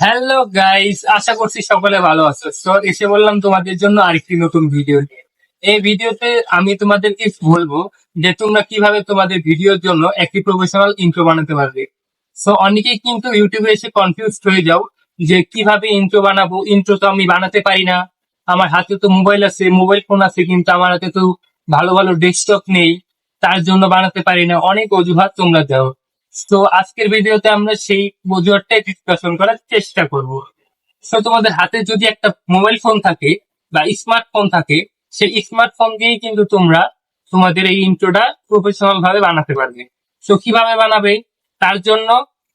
Hello guys আশা করছি সকলে ভালো আছো। তো এসে বললাম তোমাদের জন্য আরেকটি নতুন ভিডিও নিয়ে। এই ভিডিওতে আমি তোমাদেরকে বলব যে তোমরা কীভাবে তোমাদের ভিডিওর জন্য একটি প্রফেশনাল ইন্ট্রো বানাতে পারবে। সো অনেকেই কিন্তু ইউটিউবে এসে কনফিউজ হয়ে যাও যে কীভাবে ইন্ট্রো বানাবো। ইন্ট্রো তো আমি বানাতে পারি না। আমার হাতে তো মোবাইল আছে মোবাইল ফোন আছে, কিন্তু আমার হাতে তো ভালো ভালো ডেস্কটপ নেই। তার জন্য বানাতে পারি না। অনেক অজুহাত তোমরা দাও। তো আজকের ভিডিওতে আমরা সেই অজুহাতটাই ডিসকাশন করার চেষ্টা করব। তো তোমাদের হাতে যদি একটা মোবাইল ফোন থাকে বা স্মার্টফোন থাকে, সেই স্মার্টফোন দিয়েই কিন্তু তোমরা তোমাদের এই ইন্ট্রোটা প্রফেশনাল ভাবে বানাতে পারবে। তো কীভাবে বানাবে? তার জন্য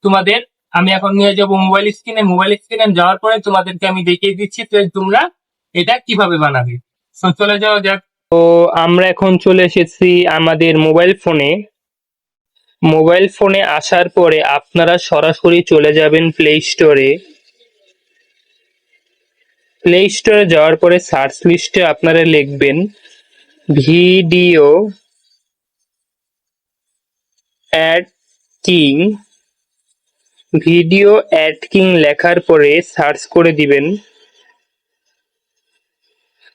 তোমাদের আমি এখন নিয়ে যাব মোবাইল স্ক্রিনে মোবাইল স্ক্রিনে যাওয়ার পরে তোমাদেরকে আমি দেখিয়ে দিচ্ছি তো তোমরা এটা কীভাবে বানাবে। তো চলে যাওয়া যাক। তো আমরা এখন চলে এসেছি আমাদের মোবাইল ফোনে মোবাইল ফোনে আসার পরে আপনারা সরাসরি চলে যাবেন প্লে স্টোরে প্লে স্টোরে যাওয়ার পরে সার্চ লিস্টে আপনারা লিখবেন video ad king video ad king লেখার পরে সার্চ করে দিবেন।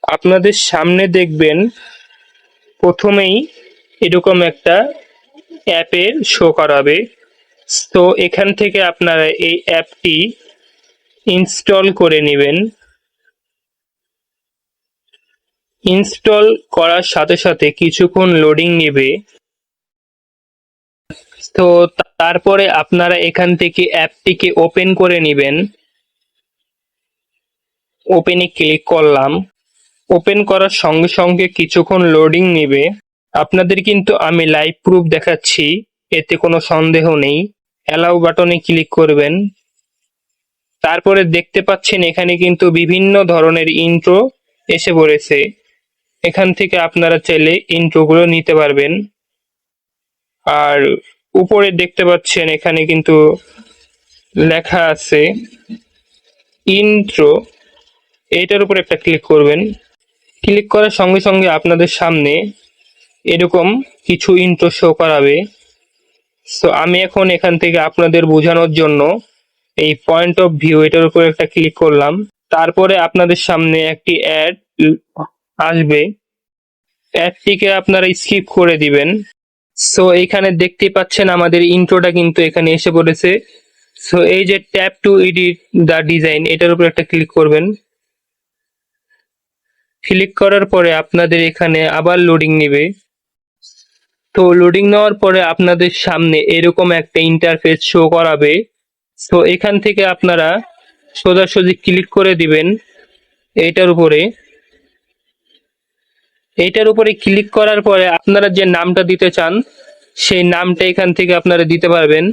আপনাদের সামনে দেখবেন প্রথমেই এরকম একটা অ্যাপের শো করাবে। তো এখান থেকে আপনারা এই অ্যাপটি ইনস্টল করে নেবেন। ইনস্টল করার সাথে সাথে কিছুক্ষণ লোডিং নেবে। তো তারপরে আপনারা এখান থেকে অ্যাপটিকে ওপেন করে নেবেন। ওপেনে ক্লিক করলাম। ওপেন করার সঙ্গে সঙ্গে কিছুক্ষণ লোডিং নেবে। আপনাদের কিন্তু আমি লাইভ প্রুফ দেখাচ্ছি, এতে কোনো সন্দেহ নেই। অ্যালাউ বাটনে ক্লিক করবেন। তারপরে দেখতে পাচ্ছেন এখানে কিন্তু বিভিন্ন ধরনের ইন্ট্রো এসে পড়েছে। এখান থেকে আপনারা চাইলে ইন্ট্রোগুলো নিতে পারবেন। আর উপরে দেখতে পাচ্ছেন এখানে কিন্তু লেখা আছে ইন্ট্রো এইটার উপর একটা ক্লিক করবেন। ক্লিক করার সঙ্গে সঙ্গে আপনাদের সামনে এরকম কিছু ইন্ট্রো শো করাবে। সো আমি এখন এখান থেকে আপনাদের বোঝানোর জন্য এই পয়েন্ট অফ ভিউ এটার উপর একটা ক্লিক করলাম। তারপরে আপনাদের সামনে একটি অ্যাড আসবে। অ্যাডটিকে আপনারা স্কিপ করে দিবেন। সো এখানে দেখতে পাচ্ছেন আমাদের ইন্ট্রোটা কিন্তু এখানে এসে পড়েছে। সো এই যে tap to edit the design এটার উপর একটা ক্লিক করবেন। ক্লিক করার পরে আপনাদের এখানে আবার লোডিং নেবে। তো লোডিং নেওয়ার পরে আপনাদের সামনে এরকম একটা ইন্টারফেস শো করাবে। তো এখান থেকে আপনারা সোজাসুজি ক্লিক করে দিবেন এইটার উপরে। এইটার উপরে ক্লিক করার পরে আপনারা যে নামটা দিতে চান, সেই নামটা এখান থেকে আপনারা দিতে পারবেন।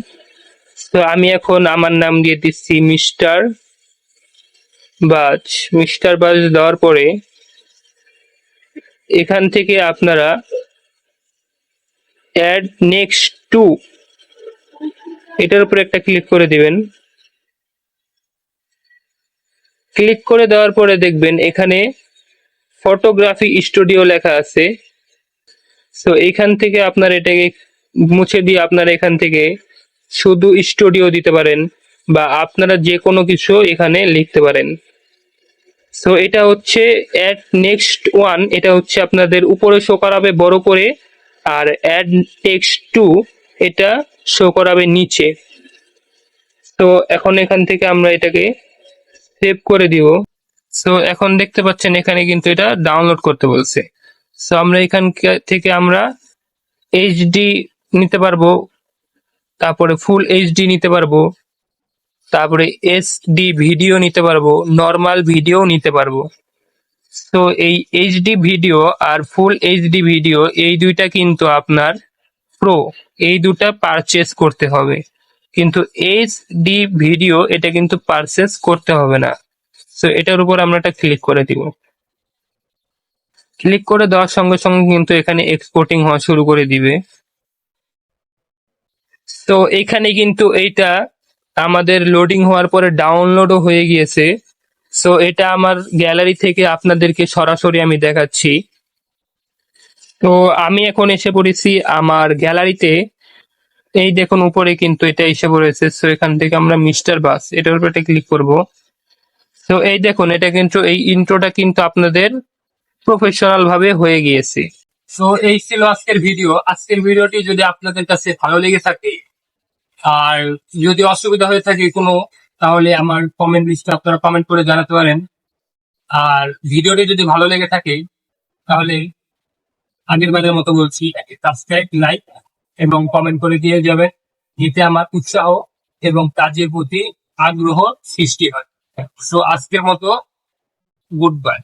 তো আমি এখন আমার নাম দিয়ে দিচ্ছি মিস্টার বাজ। মিস্টার বাজ দেওয়ার পরে এখান থেকে আপনারা অ্যাড নেক্সট টু এটার উপরে একটা ক্লিক করে দিবেন। ক্লিক করে দেওয়ার পরে দেখবেন এখানে ফটোগ্রাফি স্টুডিও লেখা আছে। তো এখান থেকে আপনার এটাকে মুছে দিয়ে আপনারা এখান থেকে শুধু স্টুডিও দিতে পারেন বা আপনারা যে কোনো কিছু এখানে লিখতে পারেন। সো এটা হচ্ছে অ্যাড নেক্সট ওয়ান এটা হচ্ছে আপনাদের উপরে শো করাবে, বড় করে আর অ্যাড টেক্সট টু এটা শো করাবে নিচে। তো এখন এখান থেকে আমরা এটাকে সেভ করে দিব। সো এখন দেখতে পাচ্ছেন এখানে কিন্তু এটা ডাউনলোড করতে বলছে। সো আমরা এখান থেকে আমরা এইচডি নিতে পারব। তারপরে ফুল এইচডি নিতে পারব। তারপরে এসডি ভিডিও নিতে পারব। নর্মাল ভিডিও নিতে পারব। তো এই এইচডি ভিডিও আর ফুল এইচডি ভিডিও এই দুইটা কিন্তু আপনার প্রো এই দুটা পারচেস করতে হবে। কিন্তু এইচডি ভিডিও এটা কিন্তু পারচেস করতে হবে না। তো এটার উপর আমরা একটা ক্লিক করে দিব। ক্লিক করে দেওয়ার সঙ্গে সঙ্গে কিন্তু এখানে এক্সপোর্টিং হওয়া শুরু করে দিবে। তো এখানে কিন্তু এইটা আমাদের লোডিং হওয়ার পরে ডাউনলোডও হয়ে গিয়েছে। সো এটা আমার গ্যালারি থেকে আপনাদেরকে সরাসরি আমি দেখাচ্ছি। তো, আমি এখন এসে পড়েছি আমার গ্যালারিতে এই দেখুন, উপরে কিন্তু এটা এসে পড়েছে। সো এখান থেকে আমরা মিস্টার বাস, এটার উপরে ক্লিক করব। তো এই দেখুন, এটা কিন্তু এই ইন্ট্রোটা কিন্তু আপনাদের প্রফেশনাল ভাবে হয়ে গিয়েছে। সো এই ছিল আজকের ভিডিও আজকের ভিডিওটি যদি আপনাদের কাছে ভালো লেগে থাকে, আর যদি অসুবিধা হয়ে থাকে কোনো তাহলে আমার কমেন্ট লিস্টে আপনারা কমেন্ট করে জানাতে পারেন। আর ভিডিওটি যদি ভালো লেগে থাকে, তাহলে আগের বারের মতো বলছি সাবস্ক্রাইব লাইক এবং কমেন্ট করে দিয়ে যাবেন। এতে আমার উৎসাহ এবং কাজের প্রতি আগ্রহ সৃষ্টি হয়। সো আজকের মতো গুড বাই